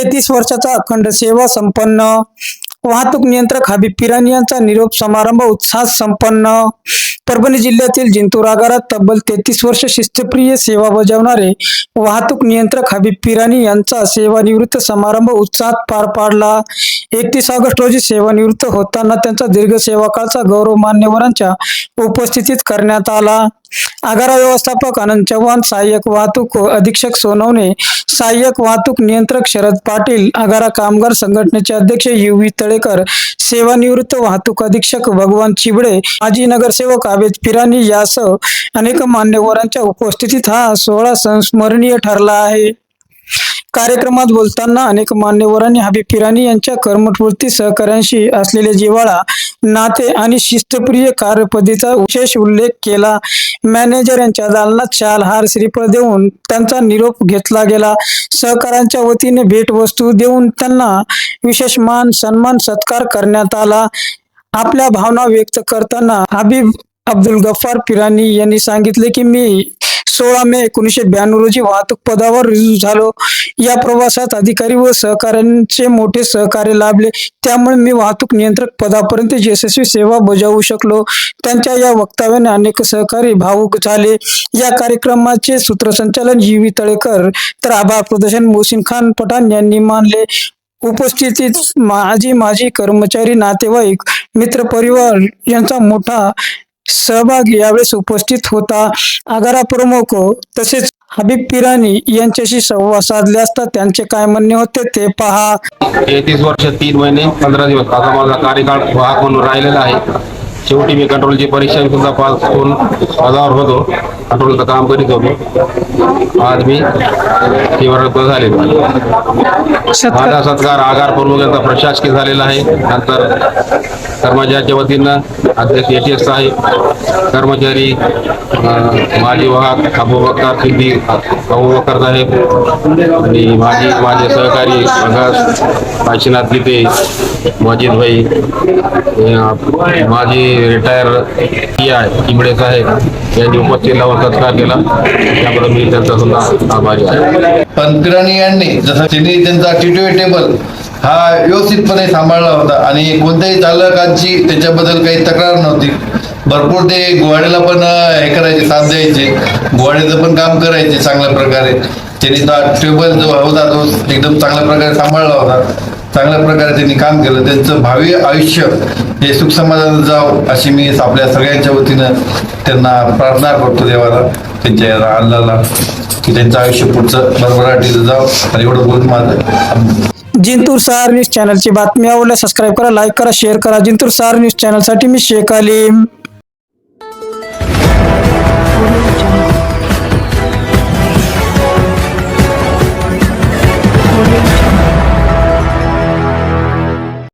तेहतीस वर्षाचा अखंड सेवा संपन्न वाहतूक नियंत्रक हबीब पिराणी यांचा निरोप समारंभ उत्साहात संपन्न. परभणी जिल्ह्यातील जिंतूर आगारात तब्बल तेहतीस वर्ष शिस्तप्रिय सेवा बजावणारे वाहतूक नियंत्रक हबीब पिराणी यांचा सेवानिवृत्त समारंभ उत्साहात पार पाडला. एकतीस ऑगस्ट रोजी सेवानिवृत्त होताना त्यांचा दीर्घ सेवाकाळचा गौरव मान्यवरांच्या उपस्थितीत करण्यात आला. आगारा व्यवस्थापक आनंद चव्हाण सहाय्यक वाहतूक अधीक्षक सोनवणे सहाय्यक वाहतूक नियंत्रक शरद पाटील आगारा कामगार संघटनेचे अध्यक्ष यू व्ही तळेकर सेवानिवृत्त वाहतूक अधीक्षक भगवान चिबडे माजी नगरसेवक आबेद पिराणी यासह अनेक मान्यवरांच्या उपस्थितीत हा सोहळा संस्मरणीय ठरला आहे. कार्यक्रमात बोलताना अनेक मान्यवरांनी हबीब पिराणी यांच्या कर्मठवृत्ती सहकाऱ्यांशी असलेले जिव्हाळा नाते आणि शिस्तप्रिय कार्यपद्धतीचा विशेष उल्लेख केला. मॅनेजर यांच्या दालनात शाल हार श्रीफळ देऊन त्यांचा निरोप घेतला गेला. सहकाऱ्यांच्या वतीने भेटवस्तू देऊन त्यांना विशेष मान सन्मान सत्कार करण्यात आला. आपल्या भावना व्यक्त करताना हबीब अब्दुल गफ्फार पिराणी यांनी सांगितले की मी सोळा मे एकोणीसशे ब्याण्णव रोजी वाहतूक पदावर रुजू झालो. या प्रवासात अधिकारी व सहकाऱ्यांचे मोठे सहकार्य लाभले. त्यामुळे मी वाहतूक नियंत्रक पदापर्यंत यशस्वी सेवा बजावू शकलो. त्यांच्या या वक्तव्याने अनेक सहकारी भावुक झाले. या कार्यक्रमाचे सूत्रसंचालन जी. तळेकर तर आभार प्रदर्शन मोहसिन खान पठाण यांनी मानले. उपस्थितीत माजी माजी कर्मचारी नातेवाईक मित्र परिवार यांचा मोठा सहभाग यावेळेस उपस्थित होता. आगारा प्रमुख तसेच हबीब पिराणी यांच्याशी संवाद साधले असता त्यांचे काय म्हणणे होते ते पहा. एकतीस वर्ष तीन महिने पंधरा दिवस. आता माझा कार्यकाळ वाहक म्हणून राहिलेला आहे. शेवटी मी कंट्रोलची परीक्षा सुद्धा पास होऊन पदावर होतो. कंट्रोलचं काम करीत होतो. आज मी सेवारत झालेलो माझा सत्कार आगार प्रमुख यांचा प्रशासकीय झालेला आहे. नंतर कर्मचाऱ्याच्या वतीनं अध्यक्ष एच एस आहे कर्मचारी माझी माजी वाहक अबुबकर सिद्धी अबुबकर साहेब आणि माझी माझे सहकारी प्रकाश काशीनाथ गीते मजिद भाई माझी रिटायर पी आय किबडे साहेब यांनी उपस्थित लावून सत्कार केला. त्यामुळे मी त्यांचा सुद्धा आभारी आहे. पण यांनी जसं त्यांनी त्यांचा टी टेबल हा व्यवस्थितपणे सांभाळला होता आणि कोणत्याही चालकांची त्याच्याबद्दल काही तक्रार नव्हती. भरपूर ते गोवाड्याला पण हे करायचे साथ द्यायचे. गोवाड्याचं पण काम करायचे चांगल्या प्रकारे. त्यांनी टेबल जो होता तो एकदम चांगल्या प्रकारे सांभाळला होता. चांगल्या प्रकारे त्यांनी काम केलं. त्यांचं भावी आयुष्य हे सुख समाजात जावं अशी मी आपल्या सगळ्यांच्या वतीनं त्यांना प्रार्थना करतो देवाला त्यांच्या अल्लाला की त्यांचं आयुष्य पुढचं भरभराटीचं जावं. आणि एवढं बोलून माझं जिंतूर सहार न्यूज चॅनलची बातमी आवडल्या सबस्क्राईब करा लाईक करा शेअर करा. जिंतूर सहार न्यूज चॅनलसाठी मी शेख अलीम.